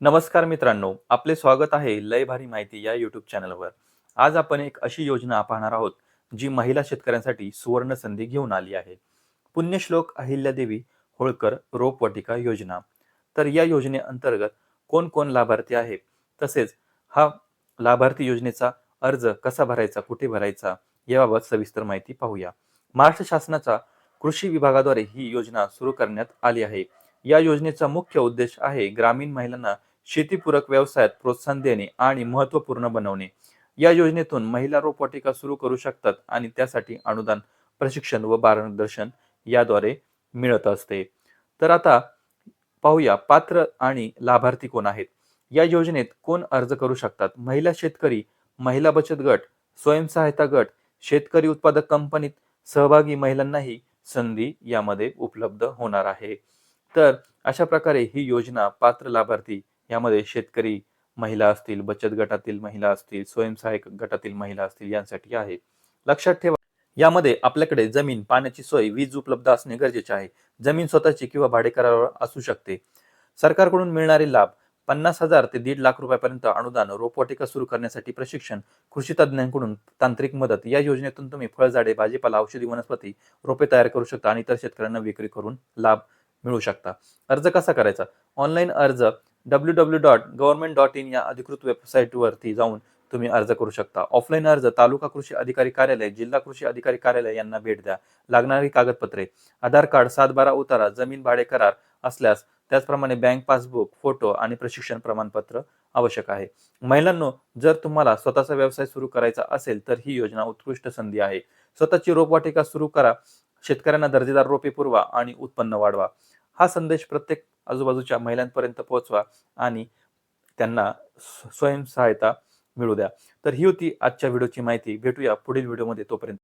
नमस्कार मित्रांनो आपले स्वागत आहे लय भारी माहिती या युट्यूब चॅनलवर आज आपण एक अशी योजना पाहणार आहोत जी महिला शेतकऱ्यांसाठी सुवर्ण संधी घेऊन आली आहे. पुण्यश्लोक अहिल्यादेवी होळकर रोपवाटिका योजना. तर या योजनेअंतर्गत कोण कोण लाभार्थी आहे? तसेच हा लाभार्थी योजनेचा अर्ज कसा भरायचा कुठे भरायचा याबाबत सविस्तर माहिती पाहूया. महाराष्ट्र शासनाचा कृषी विभागाद्वारे ही योजना सुरू करण्यात आली आहे. या योजनेचा मुख्य उद्देश आहे ग्रामीण महिलांना शेतीपूरक व्यवसायात प्रोत्साहन देणे आणि महत्त्वपूर्ण बनवणे. या योजनेतून महिला रोपवाटिका सुरू करू शकतात आणि त्यासाठी अनुदान प्रशिक्षण व मार्गदर्शन याद्वारे मिळत असते. तर आता पाहूया पात्र आणि लाभार्थी कोण आहेत? या योजनेत कोण अर्ज करू शकतात? महिला शेतकरी महिला बचत गट स्वयंसहायता गट शेतकरी उत्पादक कंपनीत सहभागी महिलांनाही संधी यामध्ये उपलब्ध होणार आहे. तर अशा प्रकारे ही योजना पात्र लाभार्थी यामध्ये शेतकरी महिला असतील बचत गटातील महिला असतील स्वयंसहायक गटातील महिला असतील यांसाठी आहे. लक्षात ठेवा यामध्ये आपल्याकडे जमीन पाण्याची सोय वीज उपलब्ध असणे गरजेचे आहे. जमीन स्वतःची किंवा भाडेकरावर असू शकते. सरकारकडून मिळणारे लाभ पन्नास हजार ते दीड लाख रुपयापर्यंत अनुदान रोपवाटिका सुरू करण्यासाठी प्रशिक्षण कृषी तज्ज्ञांकडून तांत्रिक मदत या योजनेतून तुम्ही फळझाडे भाजीपाला औषधी वनस्पती रोपे तयार करू शकता आणि इतर शेतकऱ्यांना विक्री करून लाभ मिळू शकता. अर्ज कसा करायचा? ऑनलाईन अर्ज W W dot government dot in या अधिकृत वेबसाईटवरती जाऊन तुम्ही अर्ज करू शकता. ऑफलाईन अर्ज तालुका कृषी अधिकारी कार्यालय जिल्हा कृषी अधिकारी कार्यालय यांना भेट द्या. लागणारी कागदपत्रे आधार कार्ड सात बारा उतारा जमीन भाडे करार असल्यास त्याचप्रमाणे बँक पासबुक फोटो आणि प्रशिक्षण प्रमाणपत्र आवश्यक आहे. महिलांनो जर तुम्हाला स्वतःचा व्यवसाय सुरू करायचा असेल तर ही योजना उत्कृष्ट संधी आहे. स्वतःची रोपवाटिका सुरू करा शेतकऱ्यांना दर्जेदार रोपे पुरवा आणि उत्पन्न वाढवा. हा संदेश प्रत्येक आजूबाजूच्या महिलांपर्यंत पोहोचवा आणि त्यांना स्वयंसहायता मिळू द्या. तर ही होती आजच्या व्हिडिओची माहिती. भेटूया पुढील व्हिडिओमध्ये तोपर्यंत.